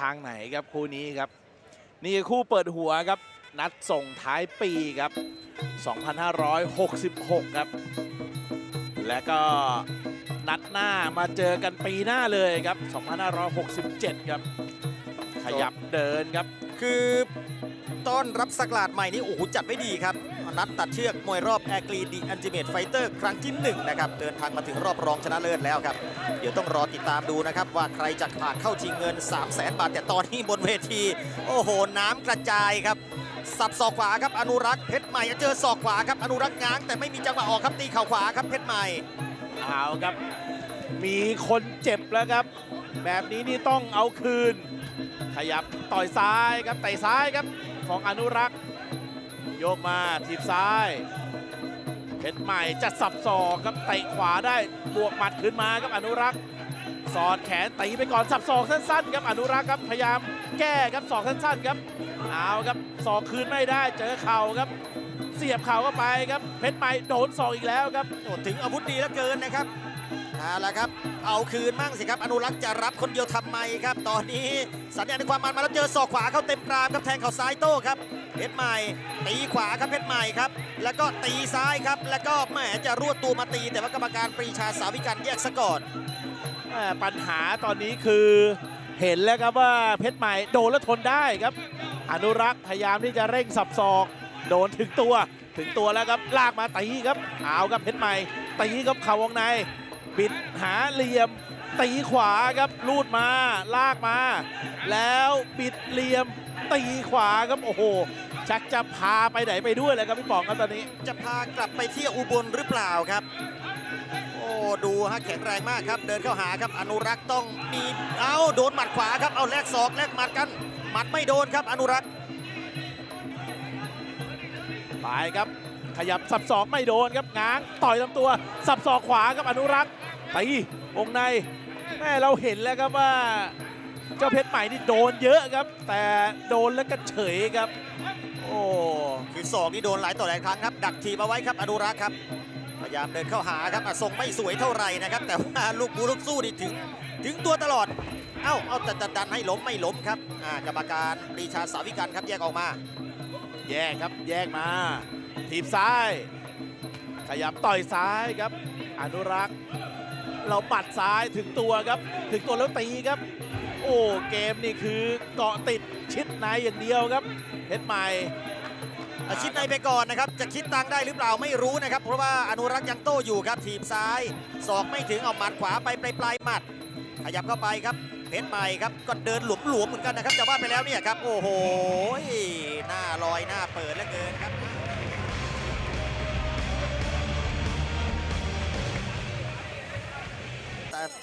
ทางไหนครับคู่นี้ครับ นี่คู่เปิดหัวครับ นัดส่งท้ายปีครับ 2566 ครับ และก็นัดหน้ามาเจอกันปีหน้าเลยครับ 2567 ครับ ขยับเดินครับ คือต้อนรับสกราดใหม่นี่โอ้โหจัดไว้ดีครับ นัดตัดเชือก มวยรอบแอร์กรีดีอันจิเมตไฟเตอร์ครั้งที่หนึ่งนะครับเดินทางมาถึงรอบรองชนะเลิศแล้วครับ เดี๋ยวต้องรอติดตามดูนะครับ ว่าใครจะผ่านเข้าชิงเงิน 3 0 0แสนบาท แต่ตอนนี้บนเวที โอ้โห น้ำกระจายครับ สับศอกขวาครับอนุรักษ์เพชรใหม่เจอศอกขวาครับอนุรักษ์ง้าง แต่ไม่มีจังหวะออกครับตีเข่าขวาครับเพชรใหม่เอาครับ มีคนเจ็บแล้วครับ แบบนี้นี่ต้องเอาคืน ขยับต่อยซ้ายครับเตะซ้ายครับของอนุรักษ์ โยกมาทีบซ้ายเพชรใหม่จะสับศอกครับเตะขวาได้บวกหมัดขึ้นมาครับอนุรักษ์สอดแขนตีไปก่อนสับศอกสั้นๆครับอนุรักษ์ครับพยายามแก้ครับศอกสั้นๆครับเอาครับศอกคืนไม่ได้เจอเข่าครับ เสียบเข่าเข้าไปครับเพชรใหม่โดนศอกอีกแล้วครับโอ้ถึงอาวุธดีเหลือเกินนะครับ เอาละครับ เอาคืนมั่งสิครับ อนุรักษ์จะรับคนเดียวทำไมครับ ตอนนี้สัญญาณในความมันมาแล้วเจอศอกขวาเข้าเต็มกรามครับแทงเข่าซ้ายโต้ครับเพชรใหม่ ตีขวาครับเพชรใหม่ครับ แล้วก็ตีซ้ายครับ แล้วก็แหมจะรวดตัวมาตี แต่ว่ากรรมการปรีชาสาวิกันแยกซะก่อนปัญหาตอนนี้คือเห็นแล้วครับว่าเพชรใหม่โดนแล้วทนได้ครับ อนุรักษ์พยายามที่จะเร่งสับศอกโดนถึงตัว ถึงตัวแล้วครับลากมาตีครับเอาครับเพชรใหม่ตีครับเข่าวงใน บิดหาเหลี่ยมตีขวาครับลูดมาลากมา แล้วบิดเหลี่ยมตีขวาครับโอ้โห ชักจะพาไปไหนไปด้วยเลยครับพี่ป๋องครับตอนนี้ จะพากลับไปเที่ยวอุบลหรือเปล่าครับ โอ้ดูฮะแข็งแรงมากครับ เดินเข้าหาครับ อนุรักษ์ต้องมีเอาโดนหมัดขวาครับเอาแลกศอกแลกหมัดกันหมัดไม่โดนครับ อนุรักษ์ไปครับขยับสับศอกไม่โดนครับง้างต่อยลำตัว สับศอกขวาครับอนุรักษ์ ตีวงในแม่เราเห็นแล้วครับว่า เจ้าเพชรใหม่นี่โดนเยอะครับ แต่โดนแล้วก็เฉยครับ โอ้คือศอกนี่โดนหลายต่อหลายครั้งครับ ดักทีบเอาไว้ครับอนุรักษ์ครับพยายามเดินเข้าหาครับอะทรงไม่สวยเท่าไหร่นะครับ แต่ว่าลูกบูลูกสู้นี่ถึง ถึงตัวตลอด เอ้าเอาแต่แต่ดันให้ล้มไม่ล้มครับอ่ากรรมการปรีชาสาวิกันครับแยกออกมา แยกครับแยกมา ทีบซ้าย ขยับต่อยซ้ายครับ อนุรักษ์ เราปัดซ้ายถึงตัวครับ ถึงตัวแล้วตีครับ โอ้เกมนี่คือเกาะติดชิดในอย่างเดียวครับเพชรใหม่ชิดในไปก่อนนะครับ จะคิดตังได้หรือเปล่าไม่รู้นะครับ เพราะว่าอนุรักษ์ยังโต้อยู่ครับทีมซ้ายศอกไม่ถึงเอาหมัดขวาไปปลายปลายๆหมัด ขยับเข้าไปครับเพชรใหม่ครับก็เดินหลวมๆเหมือนกันนะครับจะว่าไปแล้วเนี่ยครับ โอ้โหหน้าลอยหน้าเปิดเหลือเกินครับ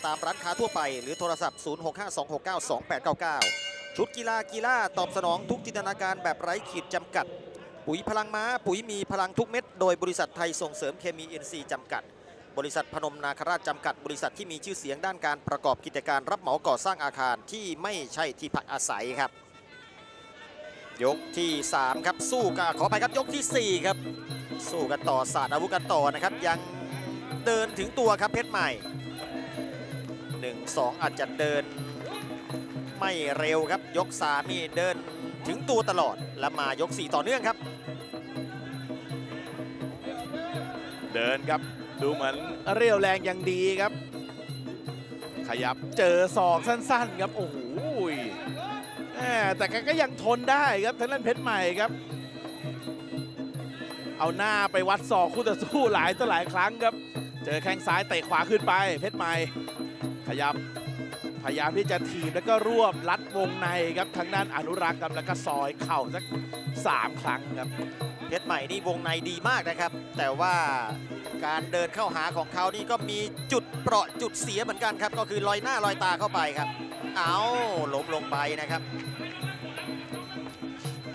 ตามร้านค้าทั่วไป หรือโทรศัพท์ 0652692899 ชุดกีฬากีฬาตอบสนองทุกจินตนาการแบบไร้ขีดจำกัด ปุ๋ยพลังม้า ปุ๋ยมีพลังทุกเม็ด โดยบริษัทไทยส่งเสริมเคมี NC จำกัด บริษัทพนมนาคราชจำกัด บริษัทที่มีชื่อเสียงด้านการประกอบกิจการรับเหมาก่อสร้างอาคารที่ไม่ใช่ที่พักอาศัยครับ ยกที่ 3 ครับสู้กันขอไปครับยกทีสี่4 ครับ สู้กันต่อศาสตร์อาวุธกันต่อนะครับยังเดินถึงตัวครับเพชรใหม่ 1 2 อาจจะเดิน ไม่เร็วครับ ยก3นี่เดินถึงตัวตลอด แล้วมายก 4 ต่อเนื่องครับ เดินครับ ดูเหมือนเรียวแรงยังดีครับ ขยับเจอศอกสั้นๆครับ โอ้โหแหม่แต่แกก็ยังทนได้ครับทางด้านเพชรใหม่ครับ เอาหน้าไปวัดศอกคู่ต่อสู้หลายต่อหลายครั้งครับ เจอแข้งซ้ายเตะขวาขึ้นไปเพชรใหม่ ขยับพยายามที่จะถีบแล้วก็รวบรัดวงในครับทางด้านอนุรักษ์ครับแล้วก็ซอยเข่าสักสามครั้งครับเพชรใหม่นี่วงในดีมากนะครับ แต่ว่าการเดินเข้าหาของเขานี่ก็มีจุดเปราะจุดเสียเหมือนกันครับ ก็คือลอยหน้าลอยตาเข้าไปครับ เอาล้มลงไปนะครับ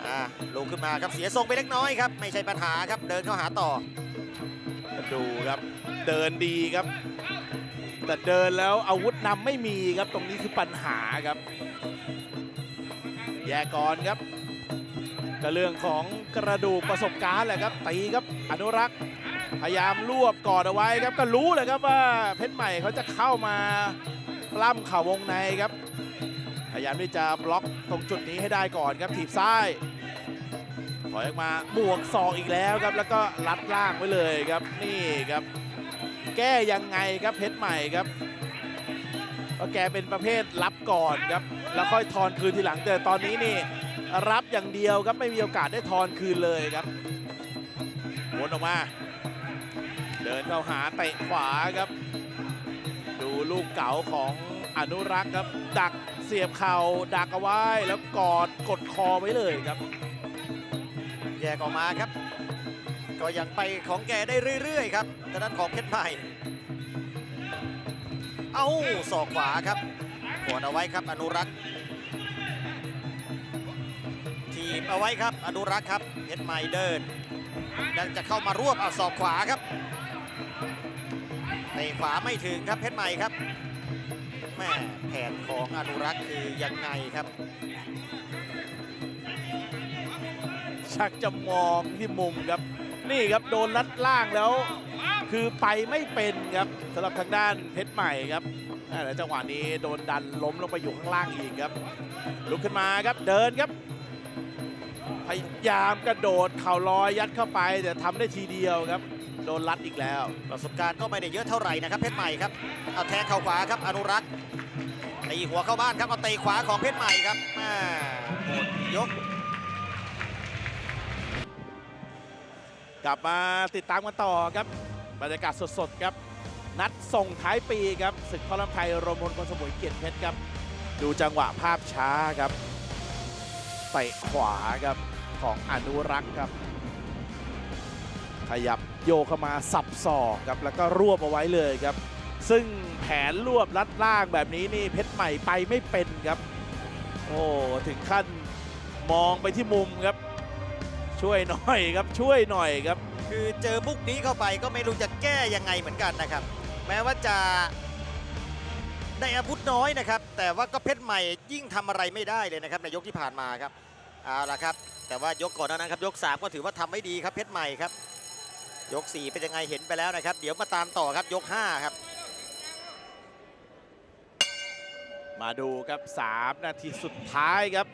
อ่าลงขึ้นมาครับเสียทรงไปเล็กน้อยครับ ไม่ใช่ปัญหาครับเดินเข้าหาต่อดูครับ เดินดีครับ แต่เดินแล้วอาวุธนำไม่มีครับตรงนี้คือปัญหาครับ แยกก่อนครับก็เรื่องของกระดูกประสบการณ์แหละครับตีครับอนุรักษ์พยายามรวบกอดเอาไว้ครับก็รู้เลยครับว่าเพชรใหม่เขาจะเข้ามาปล้ำเข่าวงในครับ พยยายามที่จะบล็อกตรงจุดนี้ให้ได้ก่อนครับถีบซ้ายถอยออกมาบวกศอกอีกแล้วครับ แล้วก็ลัดล่างไว้เลยครับนี่ครับ แก้ยังไงครับเพชรใหม่ครับเพราะแกเป็นประเภทรับก่อนครับ แล้วค่อยทอนคืนทีหลังแต่ตอนนี้นี่รับอย่างเดียวครับไม่มีโอกาสได้ทอนคืนเลยครับวนออกมา เดินเข้าหาเตะขวาครับ ดูลูกเก๋าของอนุรักษ์ครับ ดักเสียบเข่าดักเอาไว้แล้วกอดกดคอไว้เลยครับ แยกออกมาครับ ก็ยังไปของแกได้เรื่อยๆครับทางด้านของเพชรใหม่ เอาศอกขวาครับกดเอาไว้ครับอนุรักษ์ทีบเอาไว้ครับอนุรักษ์ครับเพชรใหม่เดินยังจะเข้ามารวบเอาศอกขวาครับเตะขวาไม่ถึงครับเพชรใหม่ครับแม่แผนของอนุรักษ์คือยังไงครับชักจะมองที่มุมครับ นี่ครับโดนลัดล่างแล้ว คือไปไม่เป็นครับสำหรับทางด้านเพชรใหม่ครับอ่าแล้วจังหวะนี้โดนดันล้มลงไปอยู่ข้างล่างอีกครับ ลุกขึ้นมาครับเดินครับ พยายามกระโดดเข่าลอยยัดเข้าไป แต่ทำได้ทีเดียวครับ โดนลัดอีกแล้ว ประสบการณ์ก็ไม่ได้เยอะเท่าไหร่นะครับเพชรใหม่ครับเอาแทงเข่าขวาครับอนุรักษ์ตีหัวเข้าบ้านครับเอาเตะขวาของเพชรใหม่ครับหมดยก กลับมาติดตามกันต่อครับ บรรยากาศสดๆครับ นัดส่งท้ายปีครับศึกพลังไทยรมพลคนสมุยเกียรติเพชรครับ ดูจังหวะภาพช้าครับเตะขวาครับของอนุรักษ์ครับ ขยับโยกเข้ามาสับศอกครับแล้วก็รวบเอาไว้เลยครับ ซึ่งแผนรวบลัดล่างแบบนี้นี่เพชรใหม่ไปไม่เป็นครับ โอ้ถึงขั้นมองไปที่มุมครับ ช่วยหน่อยครับช่วยหน่อยครับ คือเจอมุกนี้เข้าไปก็ไม่รู้จะแก้ยังไงเหมือนกันนะครับ แม้ว่าจะได้อาวุธน้อยนะครับ แต่ว่าก็เพชรใหม่ยิ่งทำอะไรไม่ได้เลยนะครับในยกที่ผ่านมาครับเอาละครับ แต่ว่ายกก่อนหนานั้นครับ ยก 3 ก็ถือว่าทำไม่ดีครับเพชรใหม่ครับ ยก 4 เป็นยังไงเห็นไปแล้วนะครับ เดี๋ยวมาตามต่อครับยก 5 ครับ มาดูครับ 3 นาทีสุดท้ายครับ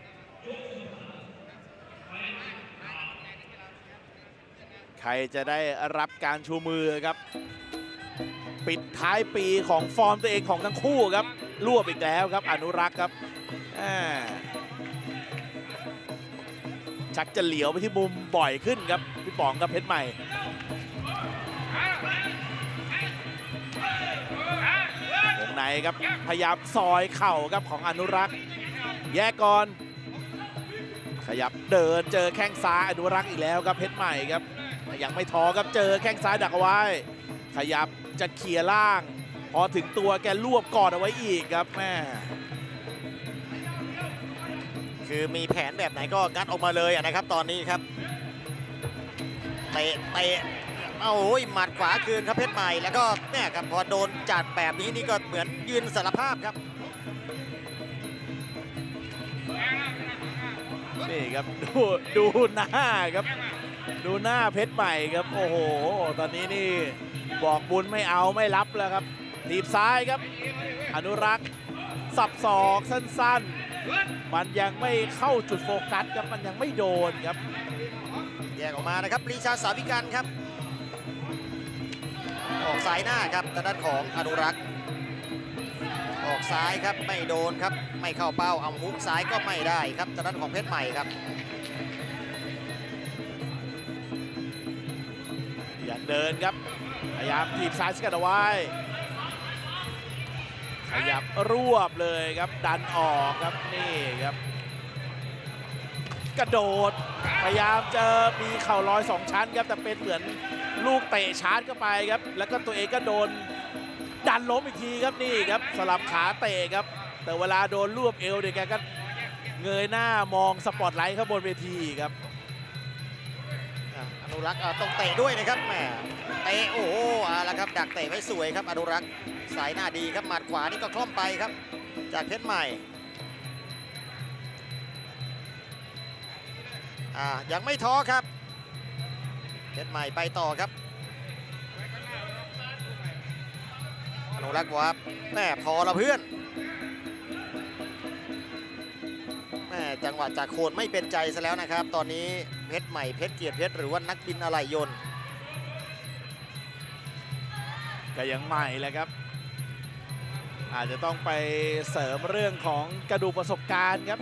ใค รจะได้รับการชูมือครับ ปิดท้ายปีของฟอร์มตัวเองของทั้งคู่ครับรวบอีกแล้วครับ อนุรักษ์ครับชักจะเหลียวไปที่มุมบ่อยขึ้นครับ พี่ป๋องกับเพชรใหม่วงในครับพยายามซอยเข่าครับของอนุรักษ์ แยกก่อนขยับเดินเจอแข้งซ้ายอนุรักษ์อีกแล้วครับเพชรใหม่ครับ ยังไม่ท้อครับเจอแข้งซ้ายดักเอาไว้ ขยับจะเขี่ยล่าง พอถึงตัวแกรวบกอดเอาไว้อีกครับแม่คือมีแผนแบบไหนก็งัดออกมาเลยอะนะครับ ตอนนี้ครับเตะเตะเอาโอ้ยหมัดขวาคืนครับเพชรใหม่แล้วก็เนี่ยครับพอโดนจัดแบบนี้นี่ก็เหมือนยืนสารภาพครับนี่ครับดูดูหน้าครับ ดูหน้าเพชรใหม่ครับ โอ้โห ตอนนี้นี่บอกบุญไม่เอาไม่รับแล้วครับทีบซ้ายครับ อนุรักษ์สับศอกสั้นๆ มันยังไม่เข้าจุดโฟกัสครับ มันยังไม่โดนครับ แยกออกมานะครับปรีชาสาวิกันครับ ออกซ้ายหน้าครับทางด้านของอนุรักษ์ ออกซ้ายครับไม่โดนครับ ไม่เข้าเป้าเอาฮุกซ้ายก็ไม่ได้ครับทางด้านของเพชรใหม่ครับ เดินครับพยายามถีบซ้ายสกัดเอาไว้ ขยับรวบเลยครับดันออกครับนี่ครับ กระโดดพยายามจะมีเข่าลอยสองชั้นครับแต่เป็นเหมือนลูกเตะชาร์จเข้าไปครับ แล้วก็ตัวเองก็โดนดันล้มอีกทีครับนี่ครับสลับขาเตะครับ แต่เวลาโดนรวบเอวเนี่ยแกก็เงยหน้ามองสปอตไลท์ข้างบนเวทีครับ อนุรักษ์อะต้องเตะด้วยนะครับแหมเตะโอ้โหเอาละครับดักเตะไว้สวยครับอนุรักษ์สายหน้าดีครับหมัดขวานี่ก็คล่อมไปครับ จากเพชรใหม่อ่ายังไม่ท้อครับเพชรใหม่ไปต่อครับอนุรักษ์ว่าแม่พอละเพื่อน จังหวะจากโคนไม่เป็นใจซะแล้วนะครับ ตอนนี้เพชรใหม่เพชรเกียรติเพชรหรือว่านักบินอะไหล่ยนต์ก็ยังใหม่แหละครับ อาจจะต้องไปเสริมเรื่องของกระดูกประสบการณ์ครับ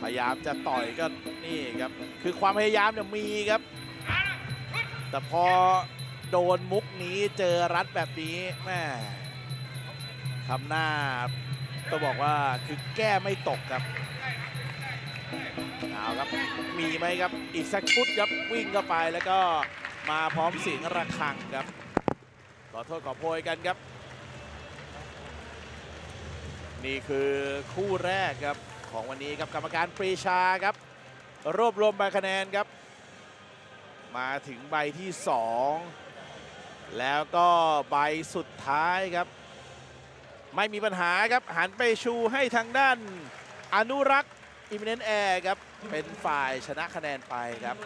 พยายามจะต่อยก็นี่ครับ คือความพยายามเนี่ยมีครับ แต่พอโดนมุกนี้เจอรัดแบบนี้แม่ทำหน้า ต้องบอกว่าคือแก้ไม่ตกครับเอาครับมีไหมครับอีกสักชุดครับวิ่งเข้าไปแล้วก็มาพร้อมเสียงระฆังครับขอโทษขอโพยกันครับ นี่คือคู่แรกครับของวันนี้ครับกรรมการปรีชาครับ รวบรวมใบคะแนนครับ มาถึงใบที่ 2 แล้วก็ใบสุดท้ายครับ ไม่มีปัญหาครับ หันไปชูให้ทางด้านอนุรักษ์อิมเนนแอร์ครับ เป็นฝ่ายชนะคะแนนไปครับ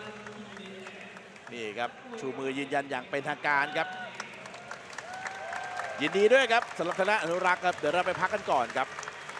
นี่ครับ ชูมือยืนยันอย่างเป็นทางการครับ ยินดีด้วยครับสำหรับคณะอนุรักษ์ครับ เดี๋ยวเราไปพักกันก่อนครับ